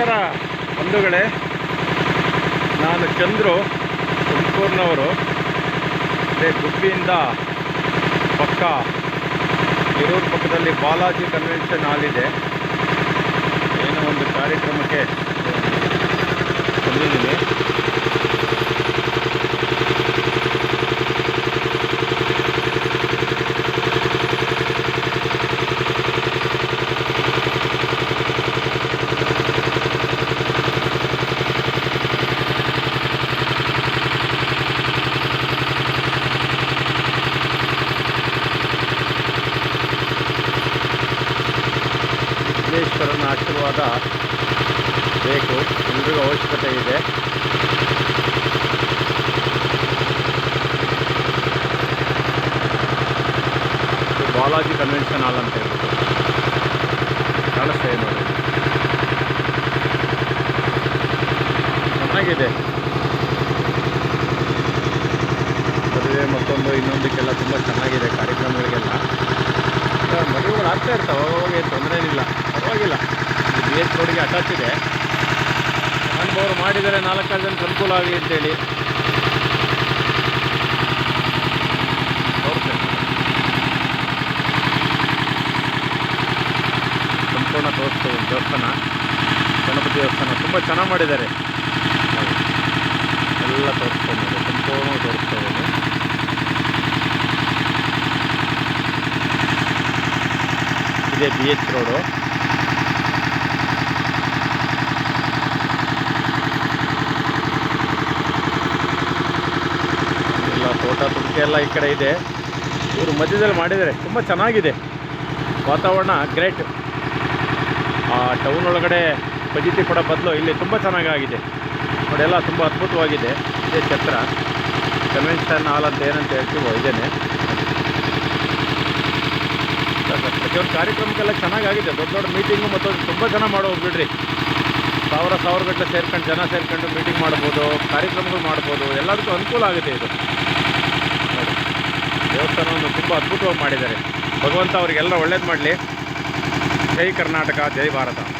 ನಮಸ್ಕಾರ ಬಂಧುಗಳೇ. ನಾನು ಚಂದ್ರು ತುಮಕೂರಿನವರು ಅದೇ ಗುಬ್ಬಿಯಿಂದ ಪಕ್ಕ ಹಿರೂರು ಪಕ್ಕದಲ್ಲಿ ಬಾಲಾಜಿ ಕನ್ವೆನ್ಷನ್ ಹಾಲ್ ಇದೆ. ವಿಘ್ನೇಶ್ವರನ ಆಶೀರ್ವಾದ ಬೇಕು. ಎಲ್ರಿಗೂ ಅವಶ್ಯಕತೆ ಇದೆ. ಬಾಲಾಜಿ ಕನ್ವೆನ್ಷನ್ ಹಾಲ್ ಅಂತ ಹೇಳ್ಬಿಟ್ಟು ಕಾಣಿಸ್ತಾ ಇದೆ ಚೆನ್ನಾಗಿದೆ. ಮದುವೆ ಮತ್ತೊಂದು ಇನ್ನೊಂದಕ್ಕೆಲ್ಲ ತುಂಬ ಚೆನ್ನಾಗಿದೆ. ಕಾರ್ಯಕ್ರಮಗಳಿಗೆಲ್ಲ. ಮದುವೆಗಳು ಆಗ್ತಾ ಇರ್ತಾವೆ, ಅವಾಗ ತೊಂದರೆ ಏನಿಲ್ಲ. ಪರವಾಗಿಲ್ಲ. ಬಿ ಎಚ್ ರೋಡಿಗೆ ಅಟ್ಯಾಚ್ ಇದೆ. ಅನುಭವರು ಮಾಡಿದರೆ ನಾಲ್ಕಾರು ಜನಕ್ಕೆ ಅನುಕೂಲ ಆಗಲಿ ಅಂತೇಳಿ. ಸಂಪೂರ್ಣ ತೋರಿಸ್ತೇವೆ ದೇವಸ್ಥಾನ. ಗಣಪತಿ ದೇವಸ್ಥಾನ. ತುಂಬ ಚೆನ್ನಾಗಿ ಮಾಡಿದ್ದಾರೆ. ಎಲ್ಲ ತೋರಿಸ್ತೇನೆ ನೋಡಿ ಸಂಪೂರ್ಣ ತೋರಿಸ್ತೇವೆ ಇದೇ ಬಿ ಎಚ್ ರೋಡು ಎಲ್ಲ ತೋಟ ತುಡಿಕೆ ಎಲ್ಲ ಈ ಕಡೆ ಇದೆ. ಇವರು ಮಧ್ಯದಲ್ಲಿ ಮಾಡಿದ್ದಾರೆ. ತುಂಬ ಚೆನ್ನಾಗಿದೆ. ವಾತಾವರಣ ಗ್ರೇಟ್ ಆ ಟೌನ್ ಒಳಗಡೆ ಫಜಿತಿ ಕೊಡೋ ಬದಲು ಇಲ್ಲಿ ತುಂಬ ಚೆನ್ನಾಗಾಗಿದೆ. ನೋಡಿ ಎಲ್ಲ ತುಂಬ ಅದ್ಭುತವಾಗಿದೆ. ಇದೇ ಛತ್ರ. ಕನ್ವೆನ್ಷನ್ ಹಾಲ್ ಅಂತ ಏನಂತ ಹೇಳ್ತೀವೋ, ಇದೇನೆ. ಪ್ರತಿಯೊಂದು ಕಾರ್ಯಕ್ರಮಕ್ಕೆಲ್ಲ ಚೆನ್ನಾಗಾಗಿದೆ. ದೊಡ್ಡ ದೊಡ್ಡ ಮೀಟಿಂಗು ಮತ್ತು ತುಂಬ ಜನ ಮಾಡೋದು ಸಾವಿರ ಸಾವಿರ ಗಟ್ಟಲೆ ಸೇರ್ಕೊಂಡು, ಜನ ಸೇರ್ಕೊಂಡು ಮೀಟಿಂಗ್ ಮಾಡ್ಬೋದು, ಕಾರ್ಯಕ್ರಮಗಳು ಮಾಡ್ಬೋದು. ಎಲ್ಲದಕ್ಕೂ ಅನುಕೂಲ ಆಗುತ್ತೆ ಇದು. ನೋಡಿ, ದೇವಸ್ಥಾನವನ್ನು ತುಂಬ ಅದ್ಭುತವಾಗಿ ಮಾಡಿದ್ದಾರೆ. ಭಗವಂತ ಅವರಿಗೆಲ್ಲ ಒಳ್ಳೇದು ಮಾಡಲಿ. ಜೈ ಕರ್ನಾಟಕ, ಜೈ ಭಾರತ.